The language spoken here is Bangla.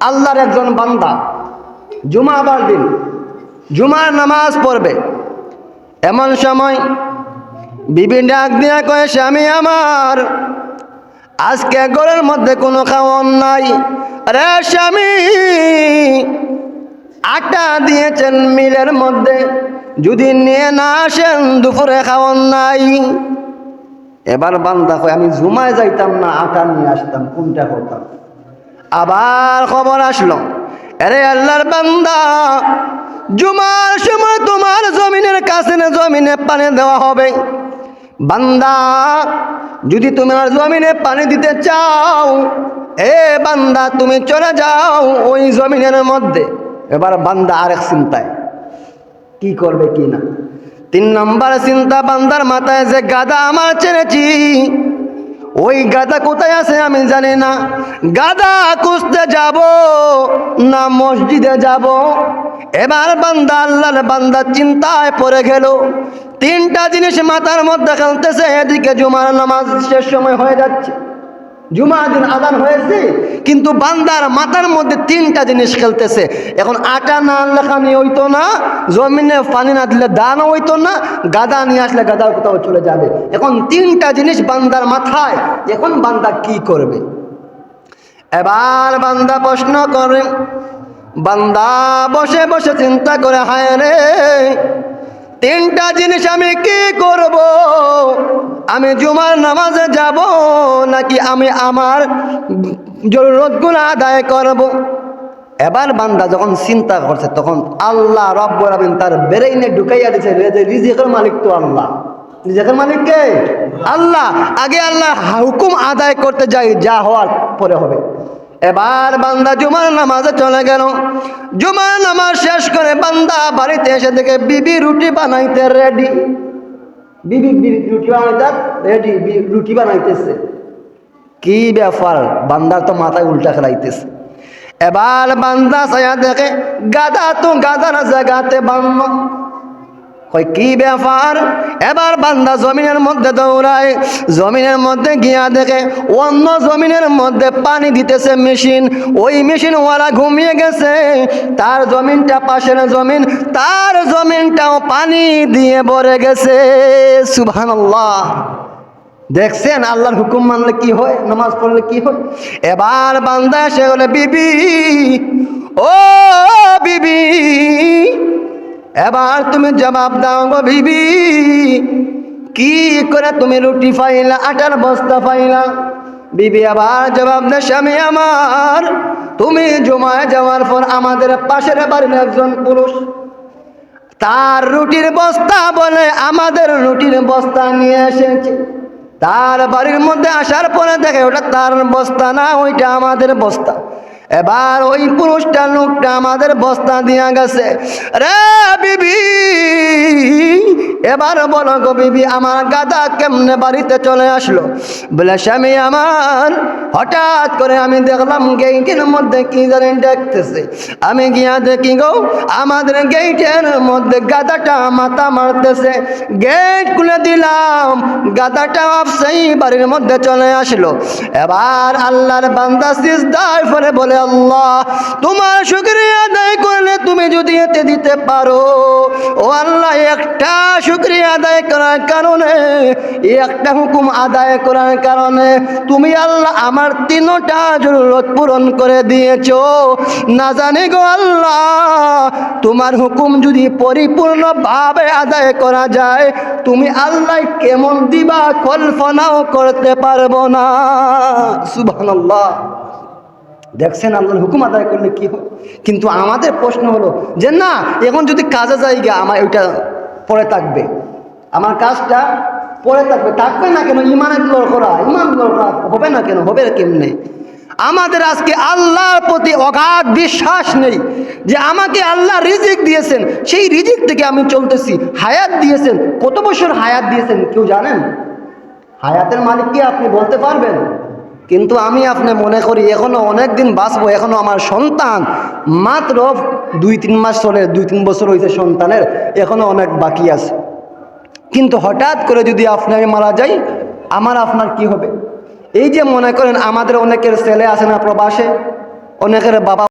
আল্লাহর একজন বান্দা। জুমা জুমাবার দিন। জুমার নামাজ পড়বে। এমন সময় বিবি ডাক দিয়া কয়ে, স্বামী আমার, আজকে ঘরের মধ্যে কোনো খাওয়ান নাই। রে স্বামী, আটা দিয়েছেন মিলের মধ্যে। যদি নিয়ে না আসেন, দুপুরে খাওয়ান নাই। এবার বান্দা কয়, আমি জুমায় যাইতাম না, আটা নিয়ে আসতাম, কোনটা করতাম? আবার খবর আসলো। আরে আল্লাহর বান্দা, জুমার সময় তোমার জমিনের কাছে না জমিনে পানি দেওয়া হবে? বান্দা, যদি তোমার জমিনে পানি দিতে চাও, এ বান্দা, তুমি চলে যাও ওই জমিনের মধ্যে। এবার বান্দা আরেক চিন্তায়, কি করবে কি না? তিন নম্বর চিন্তা বান্দার মাথায় যে গাদা আমার ছেড়েছি ওই গাদা কোথায় আছে আমি জানি না। গাদা খুঁজতে যাব না মসজিদে যাব। এবার বান্দা আল্লাহর বান্দা চিন্তায় পড়ে গেল। তিনটা জিনিস মাথার মধ্যে খেলতেছে, এদিকে জুমার নামাজ শেষ সময় হয়ে যাচ্ছে। জুমা দিন আদান হয়েছে, কিন্তু বান্দার মাথার মধ্যে তিনটা জিনিস খেলতেছে। এখন আটা না আনলে খানি হইতো না, জমিনে পানি না দিলে দানও হইতো না, গাদা নিয়ে আসলে গাদা কোথাও চলে যাবে। এখন তিনটা জিনিস বান্দার মাথায়, এখন বান্দা কি করবে? এবার বান্দা প্রশ্ন করে, বান্দা বসে বসে চিন্তা করে, হায় রে তিনটা জিনিস আমি কি করব? আমি জুমার নামাজে যাব নাকি আমি আমার জরুরতগুলো আদায় করব? এবার বান্দা যখন চিন্তা করছে, তখন আল্লাহ রব্বর রাবিন তার বেরেইনে ঢুকাইয়া দিছে রিজিকের মালিক তো আল্লাহ। রিজিকের মালিক কে? আল্লাহ। আগে আল্লাহ হুকুম আদায় করতে যাই, যা হওয়ার পরে হবে। এবার বান্দা জুমার নামাজে চলে গেল। জুমার নামাজ শেষ করে বান্দা বাড়িতে এসে দেখে, বিবি রুটি বানাইতে রেডি বিবি রুটি বানাইতে রেডি রুটি বানাইতেছে। কি ব্যাপার? বান্দার তো মাথায় উল্টা খেলাইতেছে। এবার বান্দা ছায়া দেখে গাদা তো গাদার জায়গাতে বান্ন কয়, কি ব্যাপার? এবার বান্দা জমিনের মধ্যে দৌড়ায়, জমিনের মধ্যে গিয়া দেখে অন্য জমিনের মধ্যে পানি দিতেছে মেশিন। ওই মেশিন ওরা ঘুমিয়ে গেছে। তার জমিনটা পাশের জমিন, তার জমিনটাও পানি দিয়ে ভরে গেছে। সুবহানাল্লাহ। দেখছেন আল্লাহর হুকুম মানলে কি হয়, নামাজ পড়লে কি হয়? এবার বান্দা এসে বলে, বিবি, ও বিবি এবার তুমি জবাব দাও গো বিবি, কি করে তুমি রুটি পাইলা আটার বস্তা পাইলা বিবি আবার জবাব দে স্বামী আমার, তুমি জমায় যাওয়ার পর আমাদের পাশের বাড়ির একজন পুরুষ, তার রুটির বস্তা বলে আমাদের রুটির বস্তা নিয়ে এসেছে। তার বাড়ির মধ্যে আসার পরে দেখে ওটা তার বস্তা না, ওইটা আমাদের বস্তা। এবার ওই পুরুষটা লোকটা আমাদের বস্তা দিয়া গেছে। রে বিবি, এবার বলো গো বিবি, আমার গাদা কেমনে বাড়িতে চলে আসলো? বলে, স্বামী আমার, হঠাৎ করে আমি দেখলাম গেইটের মধ্যে কি জানি দেখতেছে আমি গিয়া দেখি গো, আমাদের গেইটের মধ্যে গাদাটা মাথা মারতেছে। গেট খুলে দিলাম, গাদাটা সেই বাড়ির মধ্যে চলে আসলো। এবার আল্লাহর বান্দা সিজদায় পরে বলে আল্লাহ, তোমার শুক্রিয়া আদায় করলে তুমি যদি এতে দিতে পারো। ও আল্লাহ, একটা শুক্রিয়া আদায় করার কারণে, একটা হুকুম আদায় করার কারণে তুমি আল্লাহ আমার তিনটা জরুরত পূরণ করে দিয়েছ। না জানি গো আল্লাহ, তোমার হুকুম যদি পরিপূর্ণভাবে আদায় করা যায়, তুমি আল্লাহ কেমন দিবা কল্পনাও করতে পারব না। সুবহানাল্লাহ। দেখছেন আল্লাহর হুকুম আদায় করলে কি হয় কিন্তু আমাদের প্রশ্ন হলো যে না, এখন যদি কাজে জায়গা আমার ওইটা পরে থাকবে। আমার কাজটা পরে থাকবে। থাকবে না কেন? ইমানের লড় করা ইমান লড় করা হবে না কেন? হবে কেমনে? আমাদের আজকে আল্লাহর প্রতি অগাধ বিশ্বাস নেই যে আমাকে আল্লাহ রিজিক দিয়েছেন। সেই রিজিক থেকে আমি চলতেছি। হায়াত দিয়েছেন। কত বছর হায়াত দিয়েছেন কেউ জানেন? হায়াতের মালিক কি আপনি বলতে পারবেন? কিন্তু আমি আপনি মনে করি এখনও অনেক দিন বাঁচবো, এখনও আমার সন্তান। মাত্র দুই তিন মাস চলে, দুই তিন বছর হয়েছে সন্তানের, এখনও অনেক বাকি আছে। কিন্তু হঠাৎ করে যদি আপনি আমি মারা যাই, আমার আপনার কি হবে? এই যে মনে করেন আমাদের অনেকের ছেলে আছে না প্রবাসে, অনেকের বাবা